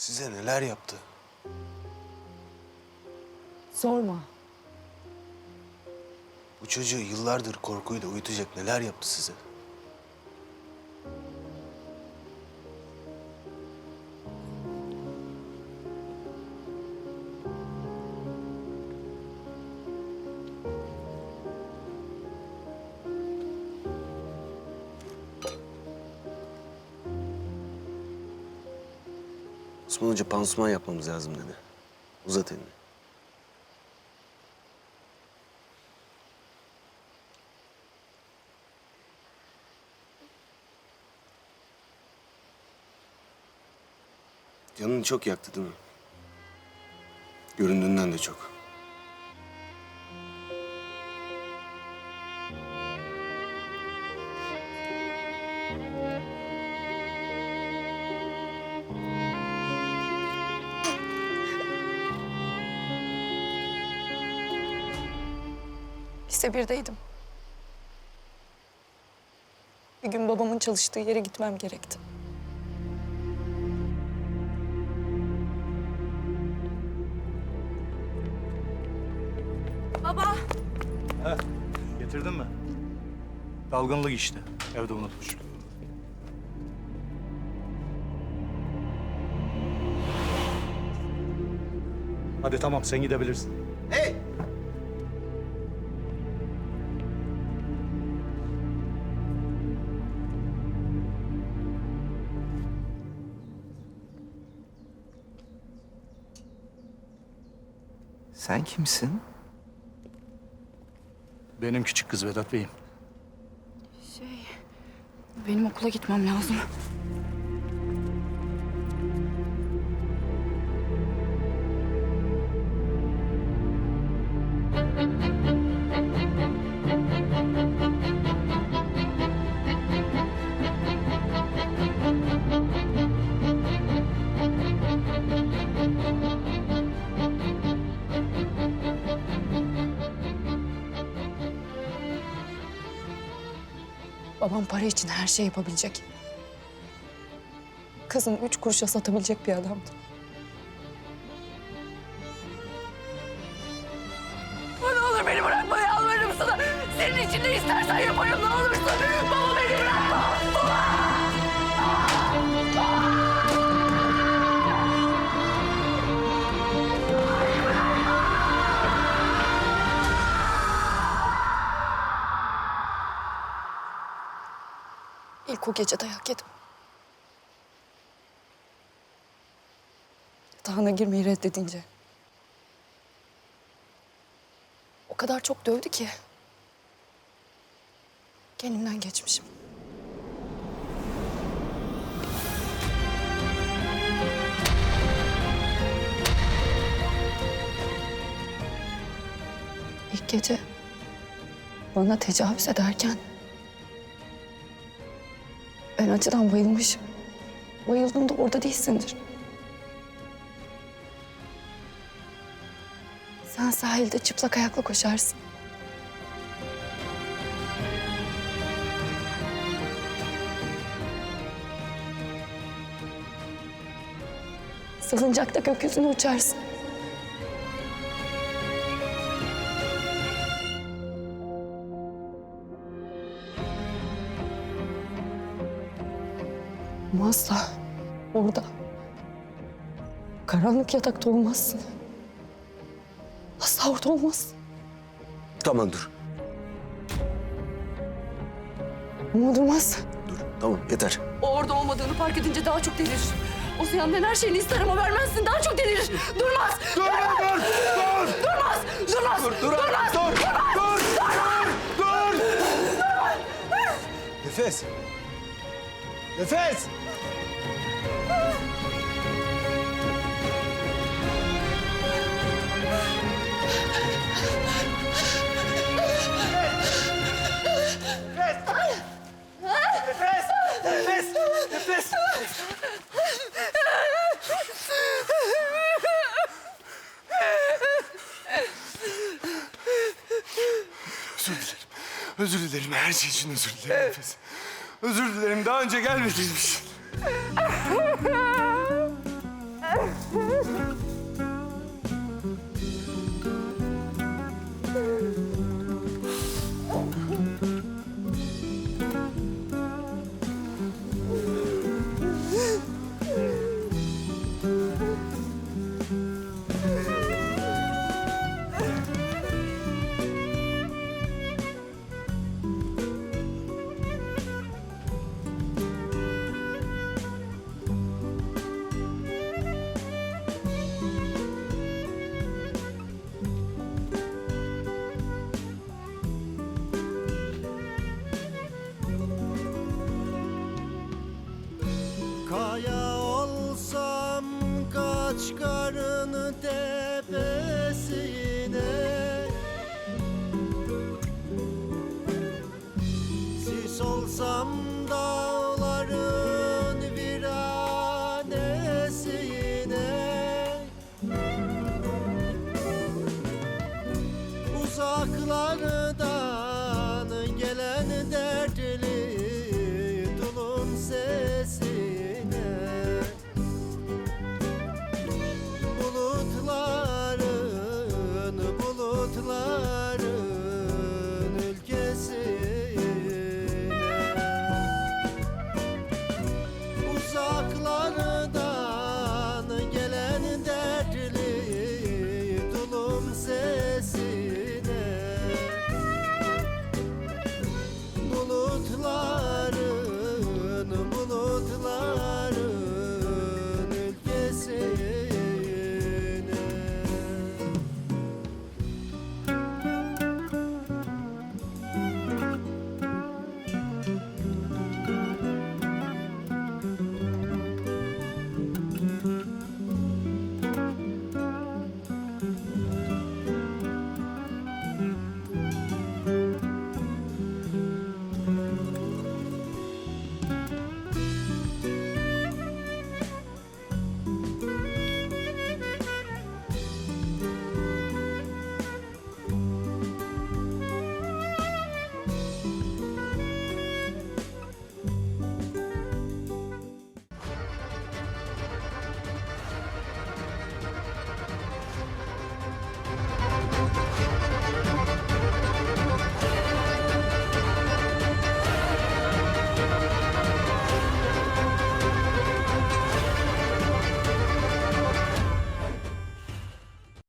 Size neler yaptı? Sorma. Bu çocuğu yıllardır korkuyla uyutacak neler yaptı size? Osman Hoca pansuman yapmamız lazım dedi. Uzat elini. Canını çok yaktı değil mi? Göründüğünden de çok. Lise birdeydim. Bir gün babamın çalıştığı yere gitmem gerekti. Baba! Getirdin mi? Dalgınlık işte. Evde unutmuş. Hadi tamam sen gidebilirsin. Sen kimsin? Benim küçük kız Vedat Bey'im. Şey, benim okula gitmem lazım. Babam para için her şey yapabilecek. Kızını üç kuruşa satabilecek bir adamdı. Ne olur beni bırakma yalvarırım sana. Senin için ne istersen yaparım ne olursun. İlk o gece dayak yedim. Yatağına girmeyi reddedince. O kadar çok dövdü ki. Kendimden geçmişim. İlk gece bana tecavüz ederken ben acıdan bayılmışım. Bayıldığımda orada değilsindir. Sen sahilde çıplak ayakla koşarsın. Salıncakta gökyüzüne uçarsın. Ama asla orada karanlık yatakta olmazsın. Asla orada olmazsın. Tamam dur. Ama durmaz. Dur. Tamam yeter. O orada olmadığını fark edince daha çok delirir. O senden her şeyini ister ama vermezsin. Daha çok delirir. Durmaz. Dur dur dur. Durmaz. Durmaz. Dur dur. Durmaz. Dur. Dur. Dur. Dur. Nefes. Nefes. Özür dilerim. Özür dilerim. Her şey için özür dilerim Nefes. Özür dilerim. Daha önce gelmediğim. Olsam dağların viranesine Uzaklardan gelen dertli